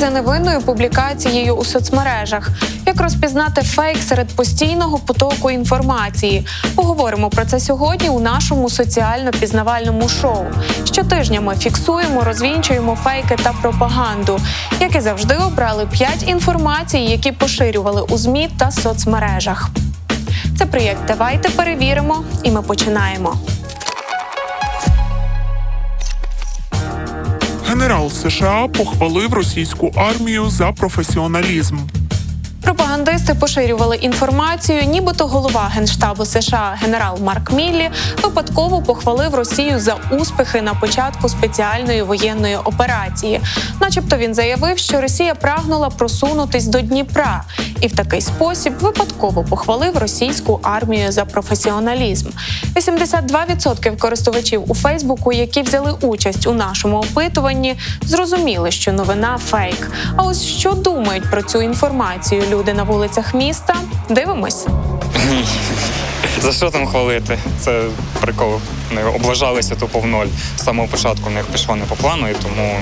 за невинною публікацією у соцмережах. Як розпізнати фейк серед постійного потоку інформації? Поговоримо про це сьогодні у нашому соціально-пізнавальному шоу. Щотижня ми фіксуємо, розвінчуємо фейки та пропаганду. Як і завжди, обрали п'ять інформацій, які поширювали у ЗМІ та соцмережах. Це проєкт Давайте перевіримо, і ми починаємо. Генерал США похвалив російську армію за професіоналізм. Пропагандисти поширювали інформацію, нібито голова генштабу США генерал Марк Міллі випадково похвалив Росію за успіхи на початку спеціальної воєнної операції. Начебто він заявив, що Росія прагнула просунутись до Дніпра, і в такий спосіб випадково похвалив російську армію за професіоналізм. 82% користувачів у Фейсбуку, які взяли участь у нашому опитуванні, зрозуміли, що новина фейк. А ось що думають про цю інформацію люди на вулицях міста? Дивимось. За що там хвалити? Це прикол. Вони облажалися тупо в ноль. З самого початку в них пішло не по плану, і тому,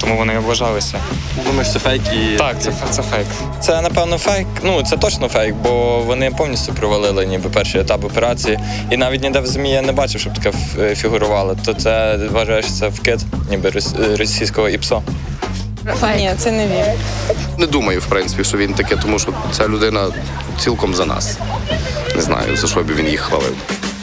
тому вони і облажалися. Думаєш, це фейк і. Так, це, це фейк. Це напевно фейк. Ну це точно фейк, бо вони повністю провалили ніби перший етап операції. І навіть ніде в ЗМІ я не бачив, щоб таке е, фігурувало. То це вважаєш це вкид, ніби рос- російського ІПСО. Ні, це не він. Не думаю, в принципі, що він таке, тому що ця людина цілком за нас. Не знаю, за що б він їх хвалив.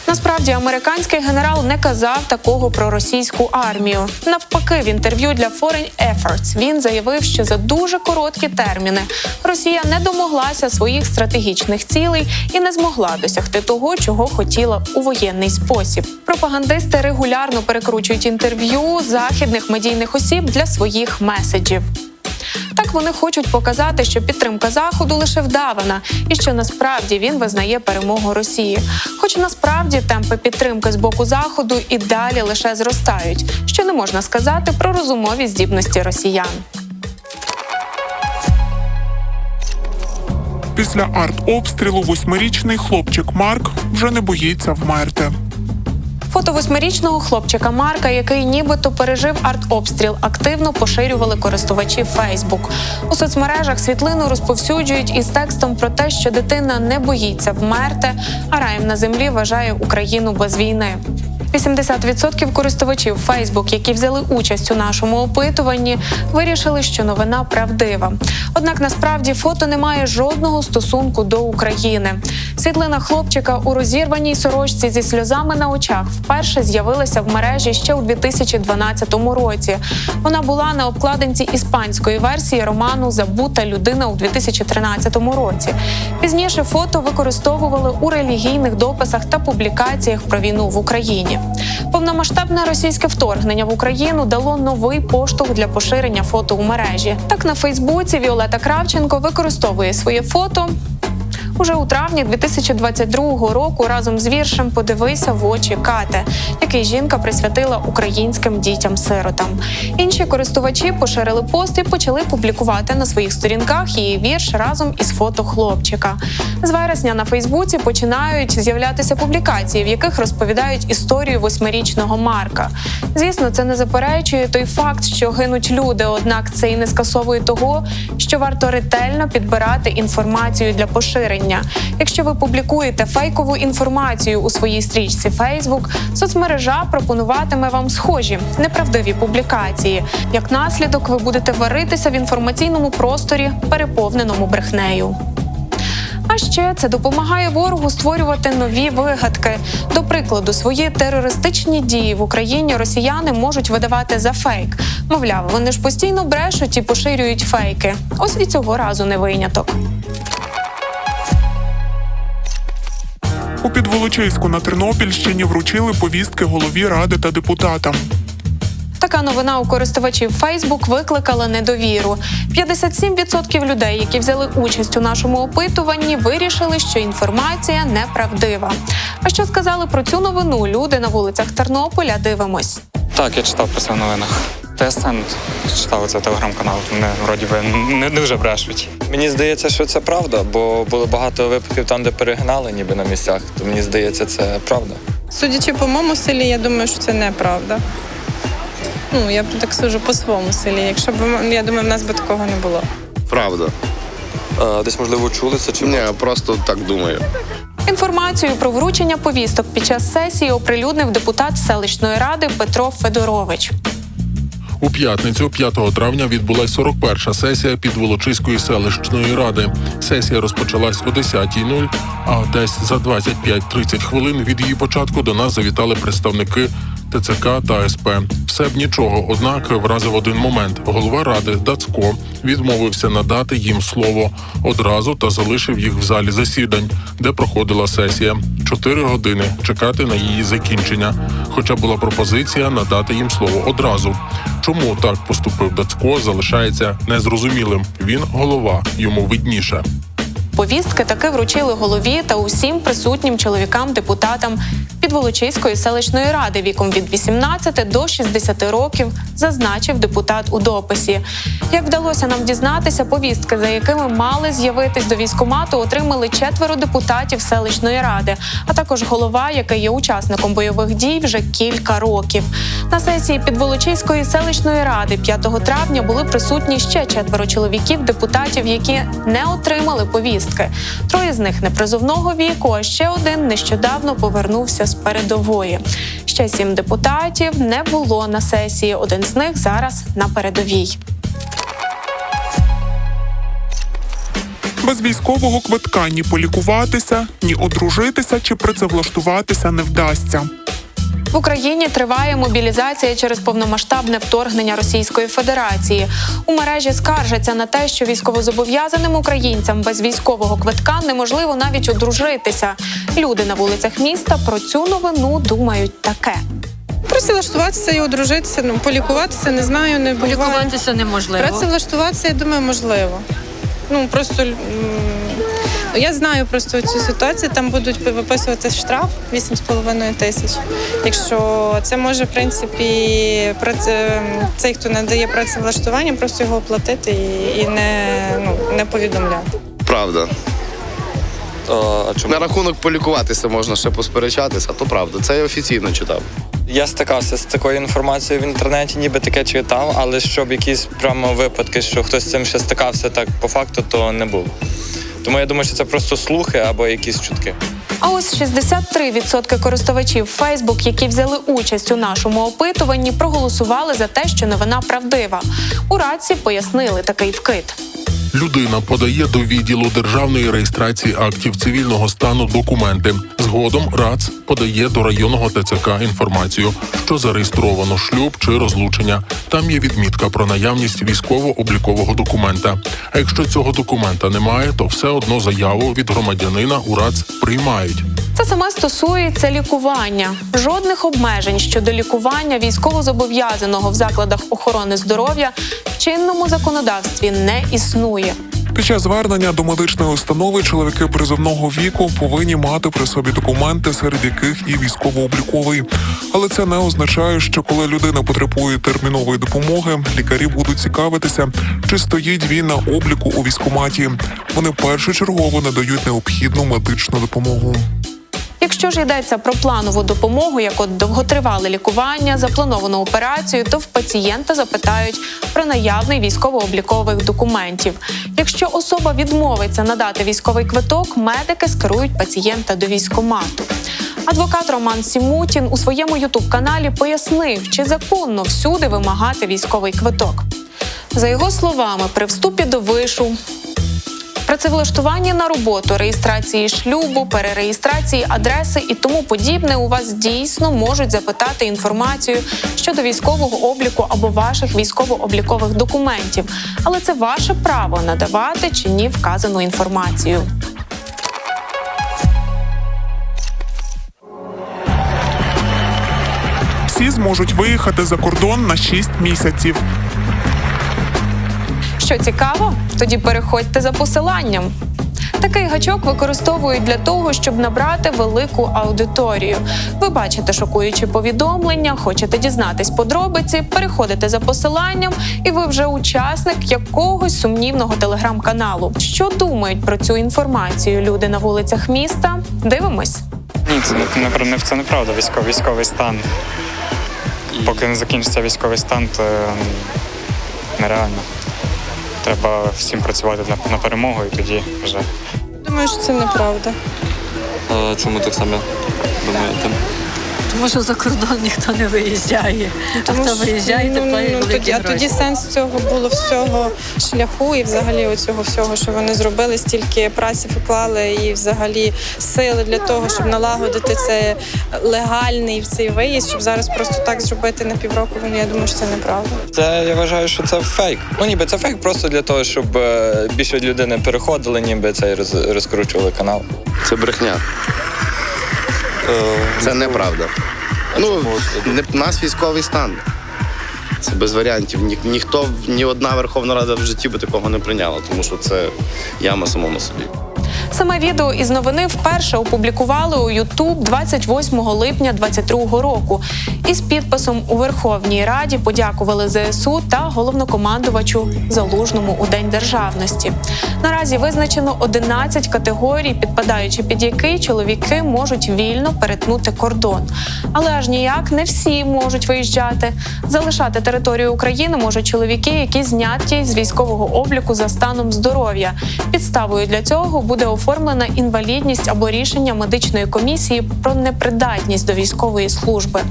Насправді американський генерал не казав такого про російську армію. Навпаки, в інтерв'ю для Foreign Efforts він заявив, що за дуже короткі терміни Росія не домоглася своїх стратегічних цілей і не змогла досягти того, чого хотіла у воєнний спосіб. Пропагандисти регулярно перекручують інтерв'ю західних медійних осіб для своїх меседжів. Так вони хочуть показати, що підтримка заходу лише вдавана, і що насправді він визнає перемогу Росії. Хоч насправді темпи підтримки з боку заходу і далі лише зростають, що не можна сказати про розумові здібності росіян. Після артобстрілу восьмирічний хлопчик Марк вже не боїться вмерти. Фото восьмирічного хлопчика Марка, який нібито пережив артобстріл, активно поширювали користувачі Фейсбук. У соцмережах світлину розповсюджують із текстом про те, що дитина не боїться вмерти, а раєм на землі вважає Україну без війни. 80% користувачів Facebook, які взяли участь у нашому опитуванні, вирішили, що новина правдива. Однак насправді фото не має жодного стосунку до України. Світлина хлопчика у розірваній сорочці зі сльозами на очах вперше з'явилася в мережі ще у 2012 році. Вона була на обкладинці іспанської версії роману Забута людина у 2013 році. Пізніше фото використовували у релігійних дописах та публікаціях про війну в Україні. Повномасштабне російське вторгнення в Україну дало новий поштовх для поширення фото у мережі. Так на Фейсбуці Віолета Кравченко використовує своє фото. Уже у травні 2022 року разом з віршем Подивися в очі Кате, який жінка присвятила українським дітям-сиротам. Інші користувачі поширили пост і почали публікувати на своїх сторінках її вірш разом із фото хлопчика. З вересня на Фейсбуці починають з'являтися публікації, в яких розповідають історію восьмирічного Марка. Звісно, це не заперечує той факт, що гинуть люди, однак це і не скасовує того, що варто ретельно підбирати інформацію для поширення. Якщо ви публікуєте фейкову інформацію у своїй стрічці Facebook, соцмережа пропонуватиме вам схожі неправдиві публікації. Як наслідок, ви будете варитися в інформаційному просторі, переповненому брехнею. А ще це допомагає ворогу створювати нові вигадки. До прикладу, свої терористичні дії в Україні росіяни можуть видавати за фейк. Мовляв, вони ж постійно брешуть і поширюють фейки. Ось і цього разу не виняток. У Підволочиську на Тернопільщині вручили повістки голові ради та депутатам. Така новина у користувачів Facebook викликала недовіру. 57% людей, які взяли участь у нашому опитуванні, вирішили, що інформація неправдива. А що сказали про цю новину люди на вулицях Тернополя? Дивимось. Так, я читав про це в новинах. ТСН читав це телеграм-канал. Вони вроді би не дуже брешуть. Мені здається, що це правда, бо було багато випадків там, де перегнали ніби на місцях. То мені здається, це правда. Судячи по моєму селі, я думаю, що це неправда. Ну, я б так сужу по своєму селі. Якщо б я думаю, в нас би такого не було. Правда. Десь можливо чули це чи Ні, просто так думаю. Інформацію про вручення повісток під час сесії оприлюднив депутат селищної ради Петро Федорович. У п'ятницю, 5 травня, відбулась 41-ша сесія Підволочиської селищної ради. Сесія розпочалась о 10.00, а десь за 25-30 хвилин від її початку до нас завітали представники ТЦК та СП. Все б нічого, однак вразив один момент. Голова ради Дацько відмовився надати їм слово одразу та залишив їх в залі засідань, де проходила сесія. Чотири години чекати на її закінчення. Хоча була пропозиція надати їм слово одразу. Чому так поступив Дацько, залишається незрозумілим. Він голова, йому видніше. Повістки таки вручили голові та усім присутнім чоловікам-депутатам Підволочиської селищної ради віком від 18 до 60 років, зазначив депутат у дописі. Як вдалося нам дізнатися, повістки, за якими мали з'явитись до військкомату, отримали четверо депутатів селищної ради, а також голова, який є учасником бойових дій вже кілька років. На сесії Підволочиської селищної ради 5 травня були присутні ще четверо чоловіків, депутатів, які не отримали повістки. Троє з них непризовного віку, а ще один нещодавно повернувся з передової. Ще сім депутатів не було на сесії. Один з них зараз на передовій. Без військового квитка ні полікуватися, ні одружитися чи працевлаштуватися не вдасться. В Україні триває мобілізація через повномасштабне вторгнення Російської Федерації. У мережі скаржаться на те, що військовозобов'язаним українцям без військового квитка неможливо навіть одружитися. Люди на вулицях міста про цю новину думають таке. Працевлаштуватися і одружитися, ну, полікуватися, не знаю, не буває. Полікуватися неможливо. Працевлаштуватися, я думаю, можливо. Ну, просто м, я знаю просто цю ситуацію, там будуть виписувати штраф 8,5 тисяч. Якщо це може, в принципі, праце- цей, хто надає працевлаштування, просто його оплатити і, і не, ну, не повідомляти. Правда. а чому? На рахунок полікуватися можна ще посперечатися, то правда. Це я офіційно читав. Я стикався з такою інформацією в інтернеті, ніби таке читав, але щоб якісь прямо випадки, що хтось з цим ще стикався так по факту, то не було. Тому я думаю, що це просто слухи або якісь чутки. А ось 63% користувачів Facebook, які взяли участь у нашому опитуванні, проголосували за те, що новина правдива. У Раці пояснили такий вкид. Людина подає до відділу державної реєстрації актів цивільного стану документи. Згодом РАЦ подає до районного ТЦК інформацію, що зареєстровано шлюб чи розлучення. Там є відмітка про наявність військово-облікового документа. А якщо цього документа немає, то все одно заяву від громадянина у РАЦ приймають. Це саме стосується лікування. Жодних обмежень щодо лікування військовозобов'язаного в закладах охорони здоров'я в чинному законодавстві не існує. Під час звернення до медичної установи чоловіки призовного віку повинні мати при собі документи, серед яких і військово-обліковий. Але це не означає, що коли людина потребує термінової допомоги, лікарі будуть цікавитися, чи стоїть він на обліку у військоматі. Вони першочергово надають необхідну медичну допомогу. Якщо ж йдеться про планову допомогу, як от довготривале лікування, заплановану операцію, то в пацієнта запитають про наявний військово-облікових документів. Якщо особа відмовиться надати військовий квиток, медики скерують пацієнта до військкомату. Адвокат Роман Сімутін у своєму ютуб-каналі пояснив, чи законно всюди вимагати військовий квиток. За його словами, при вступі до вишу Працевлаштування на роботу, реєстрації шлюбу, перереєстрації адреси і тому подібне у вас дійсно можуть запитати інформацію щодо військового обліку або ваших військово-облікових документів, але це ваше право надавати чи ні вказану інформацію. Всі зможуть виїхати за кордон на 6 місяців. Що цікаво, тоді переходьте за посиланням. Такий гачок використовують для того, щоб набрати велику аудиторію. Ви бачите шокуючі повідомлення, хочете дізнатись подробиці, переходите за посиланням, і ви вже учасник якогось сумнівного телеграм-каналу. Що думають про цю інформацію люди на вулицях міста? Дивимось. Ні, це не, не, не це неправда. Військовий військовий стан. поки не закінчиться військовий стан, то нереально. Треба всім працювати на, на перемогу і тоді вже Думаю, що це неправда. А чому так само думаєте? Тому що за кордон ніхто не виїжджає. а хто що, виїжджає, то ну, ну, тоді, а тоді сенс цього було всього шляху і взагалі оцього всього, що вони зробили, стільки праці вклали і взагалі сили для того, щоб налагодити це легальний цей виїзд, щоб зараз просто так зробити на півроку. Ну, я думаю, що це неправда. Це я вважаю, що це фейк. Ну ніби це фейк просто для того, щоб е, більше людини переходили, ніби це і розкручували канал. Це брехня. Це неправда. Ну, не, нас військовий стан. Це без варіантів. Ні, ніхто, ні одна Верховна Рада в житті би такого не прийняла, тому що це яма самому собі. Саме відео із новини вперше опублікували у YouTube 28 липня 2022 року. Із підписом у Верховній Раді подякували ЗСУ та головнокомандувачу Залужному у День державності. Наразі визначено 11 категорій, підпадаючи під які чоловіки можуть вільно перетнути кордон. Але аж ніяк не всі можуть виїжджати. Залишати територію України можуть чоловіки, які зняті з військового обліку за станом здоров'я. Підставою для цього буде оформлена інвалідність або рішення медичної комісії про непридатність до військової служби.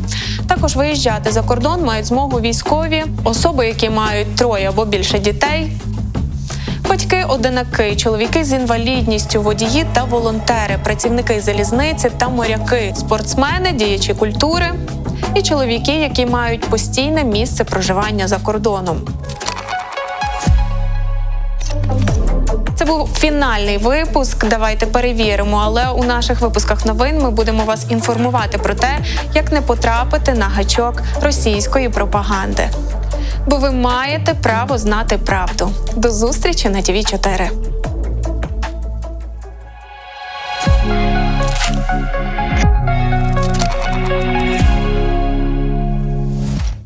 Також виїжджати за кордон мають змогу військові, особи, які мають троє або більше дітей, Батьки одинаки, чоловіки з інвалідністю, водії та волонтери, працівники залізниці та моряки, спортсмени, діячі культури і чоловіки, які мають постійне місце проживання за кордоном. Був фінальний випуск. Давайте перевіримо. Але у наших випусках новин ми будемо вас інформувати про те, як не потрапити на гачок російської пропаганди. Бо ви маєте право знати правду. До зустрічі на ТВ 4